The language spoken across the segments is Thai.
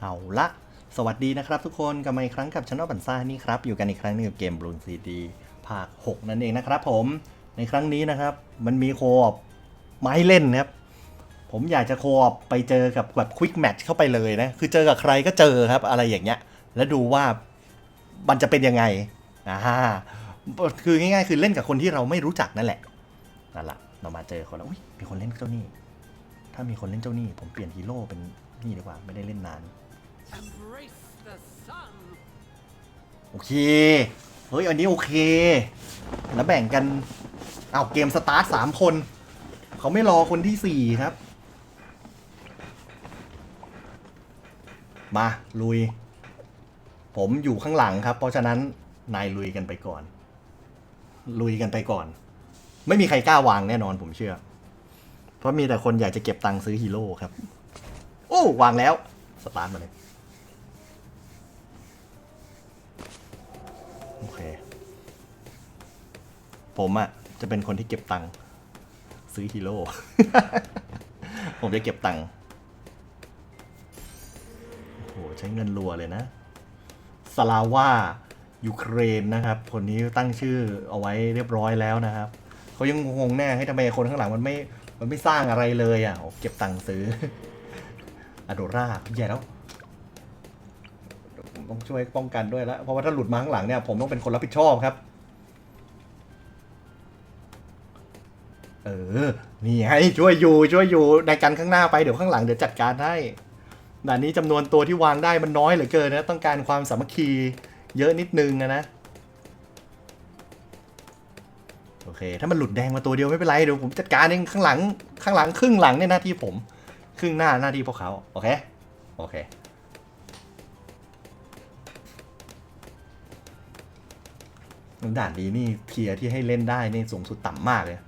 เอาละ สวัสดีนะครับทุกคนกลับมาอีกครั้งกับช anel บันซ่านี่ครับ อยู่กันอีกครั้งหนึงกับเกมบลูนซีดีภาค 6 นั่นเองนะครับผม ในครั้งนี้นะครับ มันมีโคอปไม้เล่นนะครับ ผมอยากจะโคอปไปเจอกับแบบควิกแมทช์เข้าไปเลยนะ คือเจอกับใครก็เจอครับ อะไรอย่างเงี้ย แล้วดูว่ามันจะเป็นยังไงอ่าคือง่ายๆ คือเล่นกับคนที่เราไม่รู้จักนั่นแหละนั่นแหละเรามาเจอคนแล้วอุ้ยมีคนเล่นเจ้านี่ ถ้ามีคนเล่นเจ้านี่ ผมเปลี่ยนฮีโร่เป็นนี่ดีกว่า ไม่ได้เล่นนาน โอเค เฮ้ย อันนี้โอเค แล้วแบ่งกัน เอาเกมสตาร์ทสามคน เขาไม่รอคนที่สี่ครับ มา ลุย ผมอยู่ข้างหลังครับ เพราะฉะนั้นนายลุยกันไปก่อน ลุยกันไปก่อน ไม่มีใครกล้าวางแน่นอนผมเชื่อ เพราะมีแต่คนอยากจะเก็บตังค์ซื้อฮีโร่ครับ โอ้วางแล้ว สตาร์ทมาเลย โอเค ผมอะ่ะ จะเป็นคนที่เก็บตังค์ซื้อฮีโร่ ผมจะเก็บตังค์โอ้โห ใช้เงินรัวเลยนะสลาว่ายูเครนนะครับ คนนี้ตั้งชื่อเอาไว้เรียบร้อยแล้วนะครับเขายังงงแน่ให้ทำไมคนข้างหลังมันไม่มันไม่สร้างอะไรเลยอะ่ะเก็บตังค์ซื้ออโดราแย่แล้ว ต้องช่วยป้องกันด้วยแล้วเพราะว่าถ้าหลุดมาข้างหลังเนี่ยผมต้องเป็นคนรับผิดชอบครับ เออ นี่ให้ช่วยอยู่ช่วยอยู่ในการข้างหน้าไปเดี๋ยวข้างหลังเดี๋ยวจัดการให้ด่านนี้จำนวนตัวที่วางได้มันน้อยเหลือเกินนะต้องการความสามัคคีเยอะนิดนึงนะนะโอเค ถ้ามันหลุดแดงมาตัวเดียวไม่เป็นไรเดี๋ยวผมจัดการเองข้างหลังข้างหลังครึ่งหลังเนี่ยหน้าที่ผม ครึ่งหน้าหน้าที่พวกเขาโอเคโอเค ด่านนี้นี่เทียที่ให้เล่นได้นี่สูงสุดต่ำมากเลย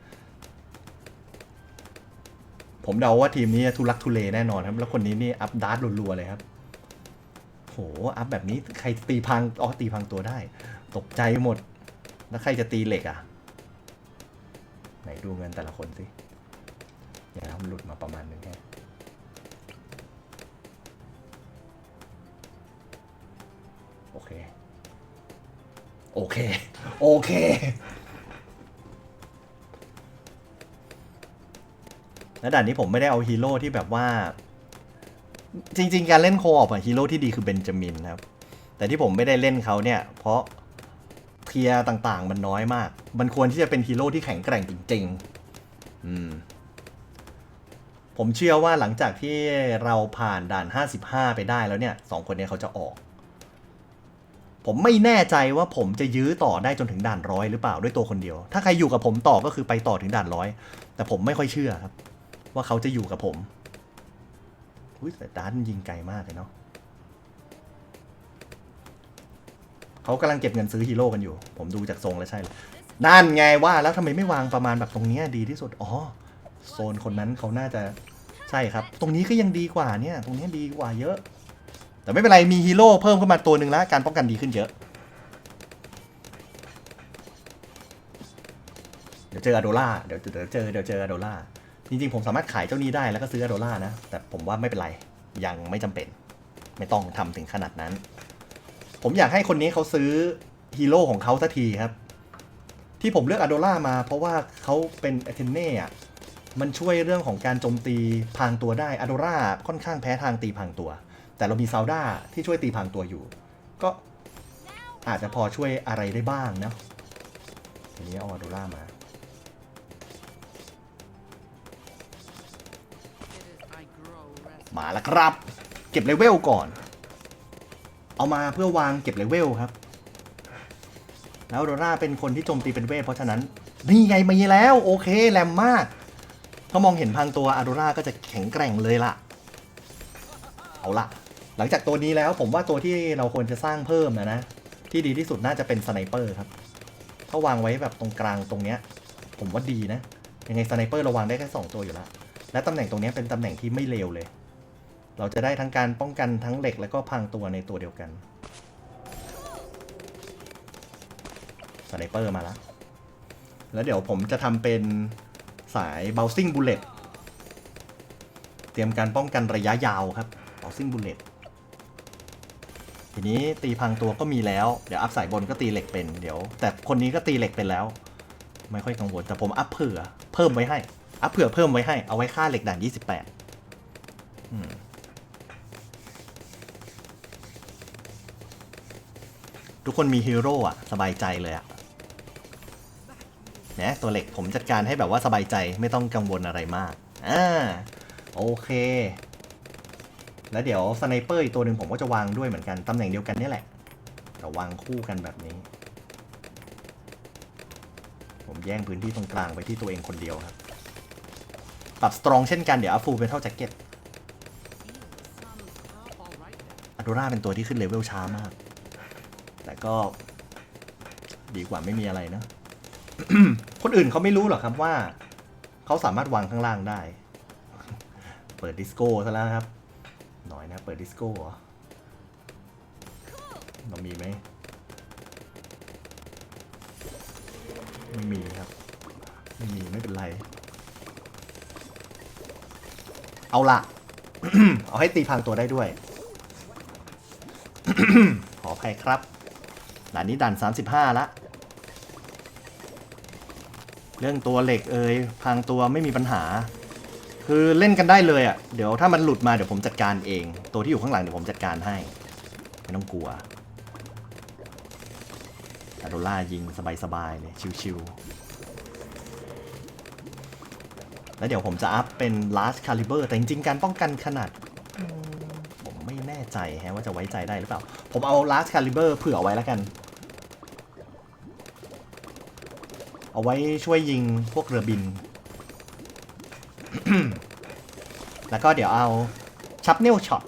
ผมเดาว่าทีมนี้ทุลักทุเลแน่นอนครับ แล้วคนนี้นี่อัพดาร์ทรัวๆเลยครับ โห อัพแบบนี้ใครตีพัง อ๋อ ตีพังตัวได้ ตกใจหมด แล้วใครจะตีเหล็กอะ ไหนดูเงินแต่ละคนสิ อย่าทำหลุดมาประมาณนึงแค่โอเค โอเค โอเคแล้วด่านนี้ผมไม่ได้เอาฮีโร่ที่แบบว่า จริง ๆ การเล่นโคออปอะฮีโร่ที่ดีคือเบนจามินครับ แต่ที่ผมไม่ได้เล่นเขาเนี่ย เพราะเทียร์ต่างๆ มันน้อยมาก มันควรที่จะเป็นฮีโร่ที่แข็งแกร่งจริง ๆ อืม ผมเชื่อว่าหลังจากที่เราผ่านด่าน 55 ไปได้แล้วเนี่ยสองคนเนี้เขาจะออก ผมไม่แน่ใจว่าผมจะยื้อต่อได้จนถึงด่านร้อยหรือเปล่าด้วยตัวคนเดียว ถ้าใครอยู่กับผมต่อก็คือไปต่อถึงด่านร้อย แต่ผมไม่ค่อยเชื่อครับ ว่าเขาจะอยู่กับผมอุ้ยแต่ดานยิงไกลมากเลยเนาะเขากำลังเก็บเงินซื้อฮีโร่กันอยู่ ผมดูจากทรงแล้วใช่เลยนั่นไงว่าแล้วทำไมไม่วางประมาณแบบตรงนี้ดีที่สุด อ๋อ โซนคนนั้นเขาน่าจะใช่ครับ ตรงนี้ก็ยังดีกว่าเนี่ย ตรงนี้ดีกว่าเยอะ แต่ไม่เป็นไรมีฮีโร่เพิ่มขึ้นมาตัวหนึ่งแล้วการป้องกันดีขึ้นเยอะ เดี๋ยวเจออโดล่าเดี๋ยวเดี๋ยวเจอเดี๋ยวเจออโดล่าจริงๆ ผมสามารถขายเจ้านี้ได้แล้วก็ซื้ออโดล่านะ แต่ผมว่าไม่เป็นไรยังไม่จำเป็น ไม่ต้องทำถึงขนาดนั้น ผมอยากให้คนนี้เขาซื้อฮีโร่ของเขาสักทีครับ ที่ผมเลือกอโดล่ามา เพราะว่าเขาเป็นเอเทนเน่อะมันช่วยเรื่องของการโจมตีพางตัวได้อโดล่าค่อนข้างแพ้ทางตีพางตัว แต่เรามีซาวด้าที่ช่วยตีพรางตัวอยู่ ก็อาจจะพอช่วยอะไรได้บ้างนะทีนี้เอาอโดล่ามา มาแล้วครับ เก็บเลเวลก่อน เอามาเพื่อวางเก็บเลเวลครับ แล้วโดราเป็นคนที่โจมตีเป็นเวทเพราะฉะนั้น นี่ไงมีแล้ว โอเคแรมมากถ้ามองเห็นพังตัวอโดราก็จะแข็งแกร่งเลยล่ะ เอาล่ะ หลังจากตัวนี้แล้วผมว่าตัวที่เราควรจะสร้างเพิ่มนะนะ ที่ดีที่สุดน่าจะเป็นสไนเปอร์ครับ ถ้าวางไว้แบบตรงกลางตรงเนี้ย ผมว่าดีนะ ยังไงสไนเปอร์เราวางได้แค่สองตัวอยู่แล้ว และตำแหน่งตรงเนี้ยเป็นตำแหน่งที่ไม่เลวเลย เราจะได้ทั้งการป้องกันทั้งเหล็กแล้วก็พังตัวในตัวเดียวกันสไนเปอร์มาแล้ว แล้วเดี๋ยวผมจะทำเป็นสาย bouncing bullet เตรียมการป้องกันระยะยาวครับ bouncing bullet ทีนี้ตีพังตัวก็มีแล้ว เดี๋ยวอัพสายบนก็ตีเหล็กเป็นเดี๋ยว แต่คนนี้ก็ตีเหล็กเป็นแล้ว ไม่ค่อยกังวลแต่ผมอัพเผื่อเพิ่มไว้ให้ อัพเผื่อเพิ่มไว้ให้เอาไว้ค่าเหล็กด่าน 28อืมทุกคนมีฮีโร่อะสบายใจเลยอะเนี่ยตัวเหล็กผมจัดการให้แบบว่าสบายใจไม่ต้องกังวลอะไรมากอ่าโอเค แล้วเดี๋ยวสไนเปอร์อีกตัวหนึ่งผมก็จะวางด้วยเหมือนกัน ตำแหน่งเดียวกันนี่แหละแต่วางคู่กันแบบนี้ ผมแย่งพื้นที่ตรงกลางไปที่ตัวเองคนเดียวครับ ปรับสตรองเช่นกันเดี๋ยวอัพฟูเป็นเท่าแจ็คเก็ตอะโดราเป็นตัวที่ขึ้นเลเวลช้ามาก แต่ก็ดีกว่าไม่มีอะไรนะ คนอื่นเขาไม่รู้หรอกครับว่า เขาสามารถวางข้างล่างได้ เปิดดิสโก้ซะแล้วครับ เปิดดิสโก้เหรอเรามีไหมไม่มีครับ ไม่มี ไม่เป็นไร เอาละเอาให้ตีพังตัวได้ด้วย ขออภัยครับด่านนี้ด่าน 35 ละ เรื่องตัวเหล็กเอ่ยพังตัวไม่มีปัญหา คือเล่นกันได้เลยอะ่ะ เดี๋ยวถ้ามันหลุดมาเดี๋ยวผมจัดการเอง ตัวที่อยู่ข้างหลังเดี๋ยวผมจัดการให้ ไม่ต้องกลัวอาโดล่ายิงสบายๆเลยชิวๆ แล้วเดี๋ยวผมจะอัพเป็น large caliber แต่จริงๆ การป้องกันขนาด ผมไม่แน่ใจแฮะว่าจะไว้ใจได้หรือเปล่า ผมเอา large caliber เผื่อเอาไว้แล้วกัน เอาไว้ช่วยยิงพวกเรือบิน แล้วก็เดี๋ยวเอาชับเนลช็อต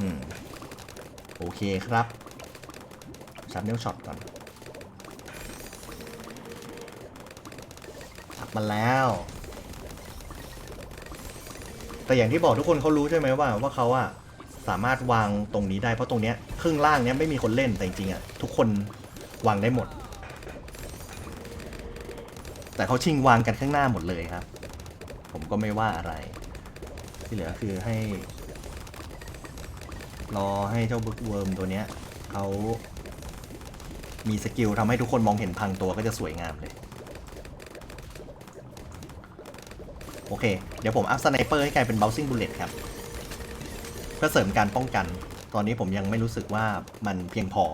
อืมโอเคครับชับเนลช็อตก่อนชับมาแล้ว แต่อย่างที่บอกทุกคนเขารู้ใช่ไหมว่าว่าเขาอะสามารถวางตรงนี้ได้เพราะตรงเนี้ยครึ่งล่างเนี้ยไม่มีคนเล่นแต่จริงๆอะทุกคนวางได้หมด แต่เขาชิงวางกันข้างหน้าหมดเลยครับ ผมก็ไม่ว่าอะไร ที่เหลือคือให้ รอให้เจ้าบึกเวิร์มตัวเนี้ยเขามีสกิลทำให้ทุกคนมองเห็นพังตัวก็จะสวยงามเลย โอเค เดี๋ยวผมอัพสไนเปอร์ให้กลายเป็น bouncing bullet ครับ เพื่อเสริมการป้องกัน ตอนนี้ผมยังไม่รู้สึกว่ามันเพียงพอ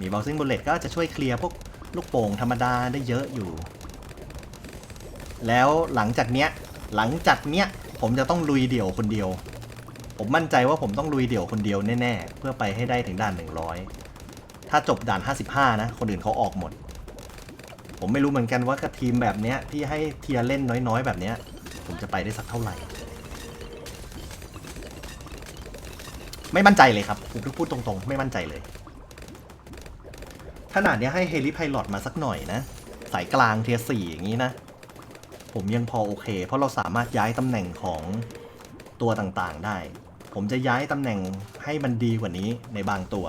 มี bouncing bullet ก็จะช่วยเคลียร์พวกลูกโป่งธรรมดาได้เยอะอยู่ แล้วหลังจากเนี้ยหลังจากเนี้ยผมจะต้องลุยเดี่ยวคนเดียว ผมมั่นใจว่าผมต้องลุยเดี่ยวคนเดียวแน่ๆ เพื่อไปให้ได้ถึงด่าน 100 ถ้าจบด่าน 55 นะ คนอื่นเขาออกหมด ผมไม่รู้เหมือนกันว่ากับทีมแบบเนี้ยที่ให้เทียร์เล่นน้อยๆ แบบเนี้ย ผมจะไปได้สักเท่าไหร่ ไม่มั่นใจเลยครับ ผมพูดตรงๆ ไม่มั่นใจเลย ขนาดเนี้ยให้เฮลิไพลอตมาสักหน่อยนะ สายกลางเทียสี่อย่างนี้นะ ผมยังพอโอเค เพราะเราสามารถย้ายตำแหน่งของตัวต่างๆได้ ผมจะย้ายตำแหน่งให้มันดีกว่านี้ในบางตัว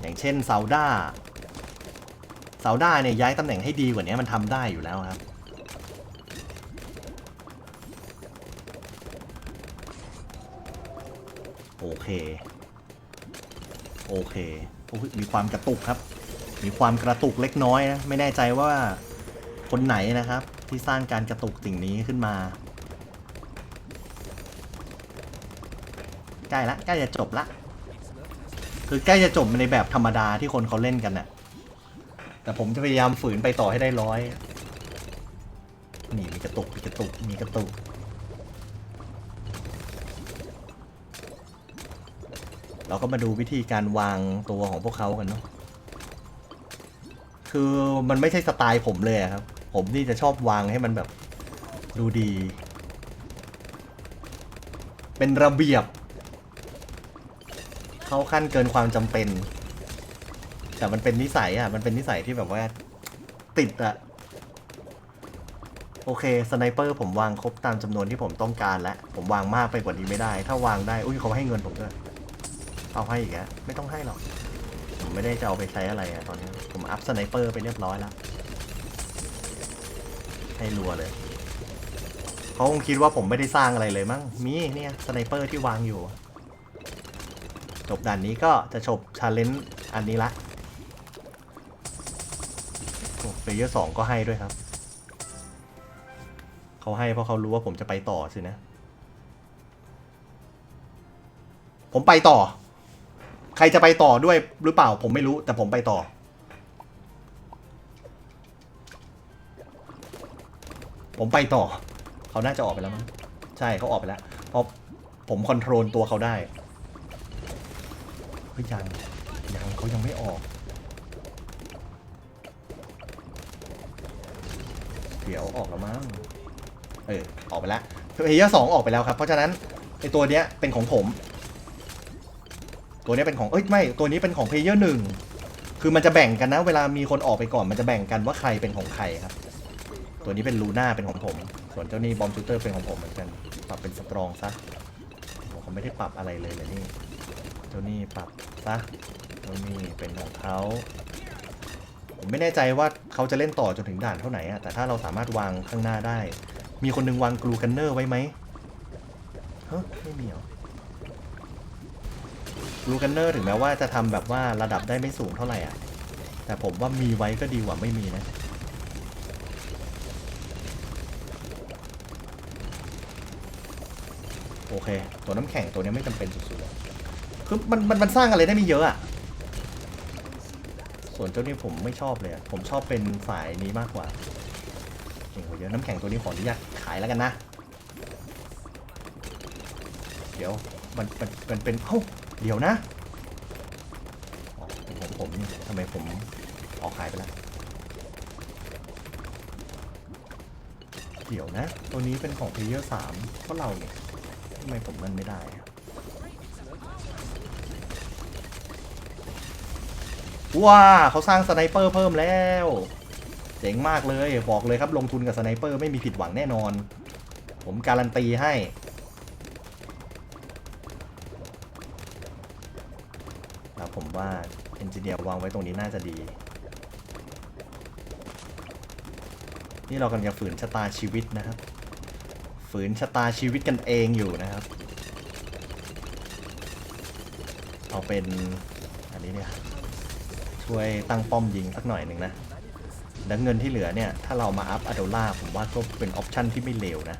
อย่างเช่นซาวด้าซาวด้าเนี่ยย้ายตำแหน่งให้ดีกว่านี้มันทำได้อยู่แล้วครับโอเค โอเค อ้ยมีความกระตุกครับ มีความกระตุกเล็กน้อยนะไม่แน่ใจว่าคนไหนนะครับ ที่สร้างการกระตุกสิ่งนี้ขึ้นมาใกล้ละใกล้จะจบละคือใกล้จะจบในแบบธรรมดาที่คนเขาเล่นกันน่ะแต่ผมจะพยายามฝืนไปต่อให้ได้ร้อยนี่มีกระตุกมีกระตุกมีกระตุก เราก็มาดูวิธีการวางตัวของพวกเขากันเนาะคือมันไม่ใช่สไตล์ผมเลยอะครับ ผมนี่จะชอบวางให้มันแบบดูดี เป็นระเบียบ เข้าขั้นเกินความจำเป็น แต่มันเป็นนิสัยอะ มันเป็นนิสัยที่แบบว่าติดอะ โอเคสไนเปอร์ผมวางครบตามจำนวนที่ผมต้องการแล้ว ผมวางมากไปกว่านี้ไม่ได้ ถ้าวางได้ อุ้ยเขาให้เงินผมด้วย เอาให้อีกแล้วไม่ต้องให้หรอก ผมไม่ได้จะเอาไปใช้อะไรอะตอนนี้ ผมอัพสไนเปอร์ไปเรียบร้อยแล้ว ให้รัวเลย เขาคงคิดว่าผมไม่ได้สร้างอะไรเลยมั้ง มีเนี่ยสไนเปอร์ที่วางอยู่ จบด่านนี้ก็จะจบชาเลนจ์อันนี้ละเฟเยอร์สองก็ให้ด้วยครับ เขาให้เพราะเขารู้ว่าผมจะไปต่อสินะ ผมไปต่อ ใครจะไปต่อด้วยหรือเปล่าผมไม่รู้แต่ผมไปต่อ ผมไปต่อ เขาน่าจะออกไปแล้วมั้งใช่เขาออกไปแล้วเพราะผมคอนโทรลตัวเขาได้เฮ้ยยังยังเขายังไม่ออก เดี๋ยวออกแล้วมั้งเออออกไปแล้วเพย์เยอร์สองออกไปแล้วครับ เพราะฉะนั้นไอตัวเนี้ยเป็นของผม ตัวนี้เป็นของเอ้ยไม่ตัวนี้เป็นของเพย์เยอร์หนึ่งคือมันจะแบ่งกันนะ เวลามีคนออกไปก่อนมันจะแบ่งกันว่าใครเป็นของใครครับ ตัวนี้เป็นลูน่าเป็นของผม ส่วนเจ้านี่บอมชูเตอร์เป็นของผมเหมือนกันปรับเป็นสตรองซะโอ้เขาไม่ได้ปรับอะไรเลยเลยนี่เจ้านี่ปรับซะเจ้านี่เป็นของเขาผมไม่แน่ใจว่าเขาจะเล่นต่อจนถึงด่านเท่าไหร่อะแต่ถ้าเราสามารถวางข้างหน้าได้ มีคนหนึงวางกลูกันเนอร์ไว้ไหมเฮ้ยไม่มีหรอ ลูกันเนอร์ถึงแม้ว่าจะทำแบบว่าระดับได้ไม่สูงเท่าไหร่อะ แต่ผมว่ามีไว้ก็ดีกว่าไม่มีนะ โอเค ตัวน้ำแข็งตัวนี้ไม่จำเป็นสุดๆคือมันมันมันสร้างอะไรได้ไม่เยอะอะส่วนเจ้านี่ผมไม่ชอบเลยอะผมชอบเป็นสายนี้มากกว่าเก่งกว่าเยอะน้ำแข็งตัวนี้ขออนุญาตขายแล้วกันนะ เดี๋ยวมันมันมันเป็นเอ้า เดี๋ยวนะอ๋อเป็นของผมทำไมผมออกขายไปแล้ว เดี๋ยวนะ ตัวนี้เป็นของเพลเยอร์สามก็เราเนี่ยทำไมผมมันไม่ได้ ว้าเขาสร้างสไนเปอร์เพิ่มแล้ว เจ๋งมากเลย บอกเลยครับลงทุนกับสไนเปอร์ไม่มีผิดหวังแน่นอน ผมการันตีให้ แล้ ว่าเอนจิเนียร์วางไว้ตรงนี้น่าจะดี นี่เรากำลังจะฝืนชะตาชีวิตนะครับ ฝืนชะตาชีวิตกันเองอยู่นะครับ เอาเป็นอันนี้เนี่ยช่วยตั้งป้อมยิงสักหน่อยหนึ่งนะแล้วเงินที่เหลือเนี่ย ถ้าเรามาอัพอะโดล่าผมว่าก็เป็นออปชั่นที่ไม่เลวนะ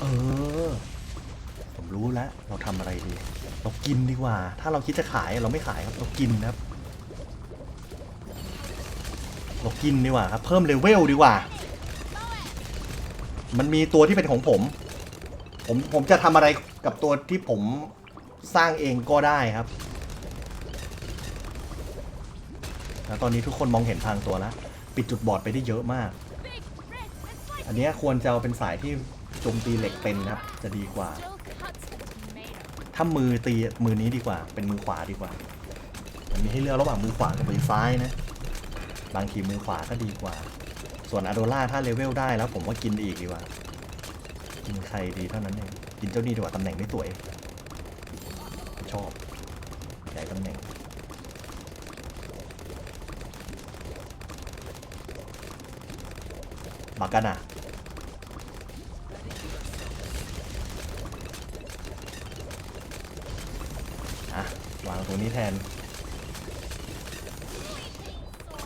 เออ รู้แล้วเราทำอะไรดี เรากินดีกว่า ถ้าเราคิดจะขายเราไม่ขายครับ เรากินครับ เรากินดีกว่าครับ เพิ่มเลเวลดีกว่า มันมีตัวที่เป็นของผม ผมผมจะทำอะไรกับตัวที่ผมสร้างเองก็ได้ครับแล้วตอนนี้ทุกคนมองเห็นทางตัวแล้วปิดจุดบอดไปได้เยอะมาก อันนี้ควรจะเอาเป็นสายที่โจมตีเหล็กเป็นครับ จะดีกว่า ถ้ามือตีมือนี้ดีกว่า เป็นมือขวาดีกว่า มันมีให้เลือกระหว่างมือขวากับมือซ้ายนะ บางทีมือขวาก็ดีกว่า ส่วนอะโดล่าถ้าเลเวลได้แล้ว ผมว่ากินอีกดีกว่า กินใครดีเท่านั้นเอง กินเจ้านี่ดีกว่าตำแหน่งไม่สวย ชอบใหญ่ตำแหน่งบากันอะ อะ วาง ตรงนี้แทน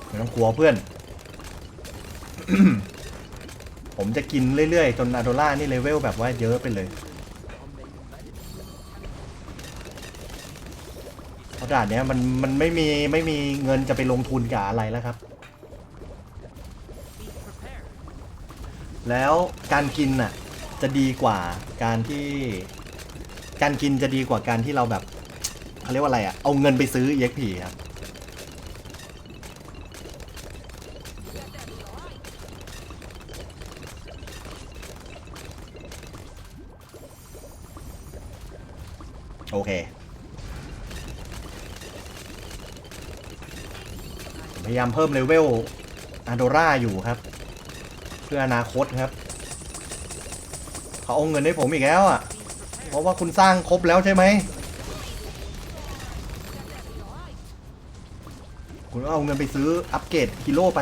ไม่ต้องกลัวเพื่อน ผมจะกินเรื่อยๆ จนอาโดล่านี่เลเวลแบบว่าเยอะไปเลยเพราะด่านเนี้ยมันมันไม่มีไม่มีเงินจะไปลงทุนกับอะไรแล้วครับ แล้วการกินน่ะจะดีกว่าการที่ การกินจะดีกว่าการที่เราแบบ เขาเรียกว่าอะไรอะเอาเงินไปซื้อ EXP ครับโอเค พยายามเพิ่มเลเวลอาโดราอยู่ครับ เพื่ออนาคตครับ เขาเอาเงินให้ผมอีกแล้วอะ เพราะว่าคุณสร้างครบแล้วใช่ไหม คุณเอาเงินไปซื้ออัปเกรดฮีโร่ไป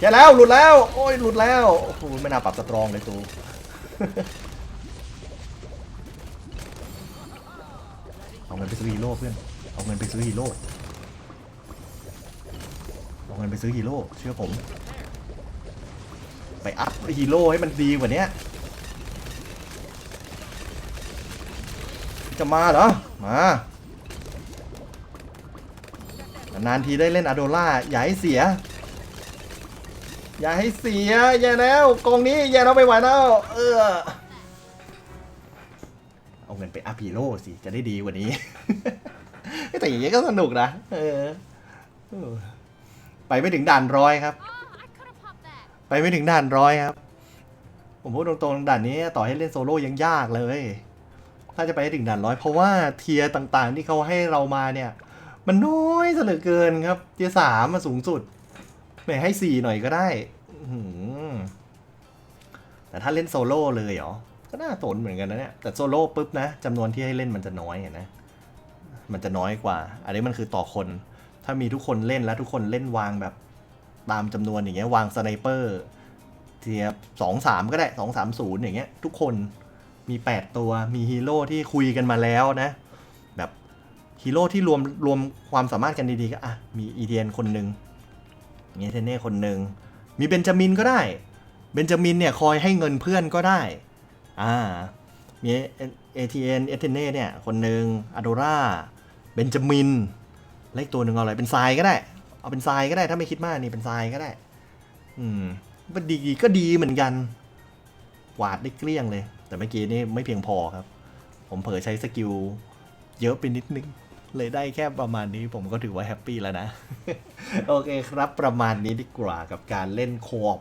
อย่าแล้วหลุดแล้ว โอ้ยหลุดแล้ว โอ้โหไม่น่าปรับสตรองเลยตูเอาเงินไปซื้อฮีโร่เพื่อน เอาเงินไปซื้อฮีโร่ เอาเงินไปซื้อฮีโร่เชื่อผม ไปอัพฮีโร่ให้มันดีกว่านี้จะมาเหรอ มา นานทีได้เล่นอะโดล่าอย่าให้เสีย อย่าให้เสีย อย่าแล้วกองนี้อย่าเราไม่ไหวแล้ว เออ เอาเงินไปอัพฮีโร่สิ จะได้ดีกว่านี้ แต่อย่างนี้ก็สนุกนะ เออ ไปไม่ถึงด่านร้อยครับ ไปไม่ถึงด่านร้อยครับ ผมพูดตรงๆด่านนี้ต่อให้เล่นโซโล่ยังยากเลย ถ้าจะไปถึงด่านร้อยเพราะว่าเทียร์ต่างๆ ที่เขาให้เรามาเนี่ย มันน้อยเหลือเกินครับ เทียสามมาสูงสุดไม่ให้สี่หน่อยก็ได้หืแต่ถ้าเล่นโซโล่เลยเหรอ ก็น่าสนเหมือนกันนะเนี่ย แต่โซโล่ปุ๊บนะจำนวนที่ให้เล่นมันจะน้อยนะ มันจะน้อยกว่า อันนี้มันคือต่อคน ถ้ามีทุกคนเล่นแล้วทุกคนเล่นวางแบบตามจำนวนอย่างเงี้ยวางสไนเปอร์เทียบสองสามก็ได้สองสามศูนย์อย่างเงี้ย ทุกคนมีแปดตัวมีฮีโร่ที่คุยกันมาแล้วนะ ฮีโร่ที่รวมรวมความสามารถกันดีๆก็อะมีอีเดียนคนหนึ่งมีเทเน่คนหนึ่งมีเบนจามินก็ได้ เบนจามินเนี่ยคอยให้เงินเพื่อนก็ได้อ่ามีเอทีเอ็นเอเทเน่เนี่ยคนหนึ่งอโดราเบนจามินและอีกตัวหนึ่งเอาอะไรเป็นทรายก็ได้ เอาเป็นทรายก็ได้ถ้าไม่คิดมากนี่เป็นทรายก็ได้ อืมมันดีก็ดีเหมือนกันกวาดได้เกลี้ยงเลย แต่เมื่อกี้นี่ไม่เพียงพอครับ ผมเผลอใช้สกิลเยอะไปนิดนึง เลยได้แค่ประมาณนี้ผมก็ถือว่าแฮปปี้แล้วนะ โอเคครับประมาณนี้ดีกว่ากับการเล่นโคอป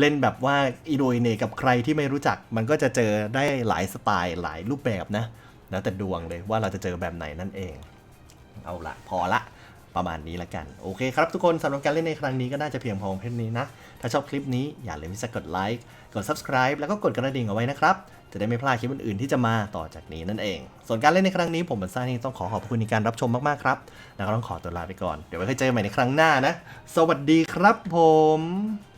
เล่นแบบว่าอีโดยเนกับใครที่ไม่รู้จัก มันก็จะเจอได้หลายสไตล์หลายรูปแบบนะแล้วแต่ดวงเลยว่าเราจะเจอแบบไหนนั่นเอง เอาละพอละประมาณนี้ละกัน โอเคครับทุกคนสำหรับการเล่นในครั้งนี้ก็น่าจะเพียงพอเพียงนี้นะ ถ้าชอบคลิปนี้อย่าลืมที่จะกดไลค์กด subscribe แล้วก็กดกระดิ่งเอาไว้นะครับ จะได้ไม่พลาดคลิปอื่นๆที่จะมาต่อจากนี้นั่นเอง ส่วนการเล่นในครั้งนี้ผมบันซ่านี่ต้องขอขอบคุณในการรับชมมากๆครับ แล้วก็ต้องขอตัวลาไปก่อน เดี๋ยวไว้ค่อยเจอกันใหม่ในครั้งหน้านะ สวัสดีครับผม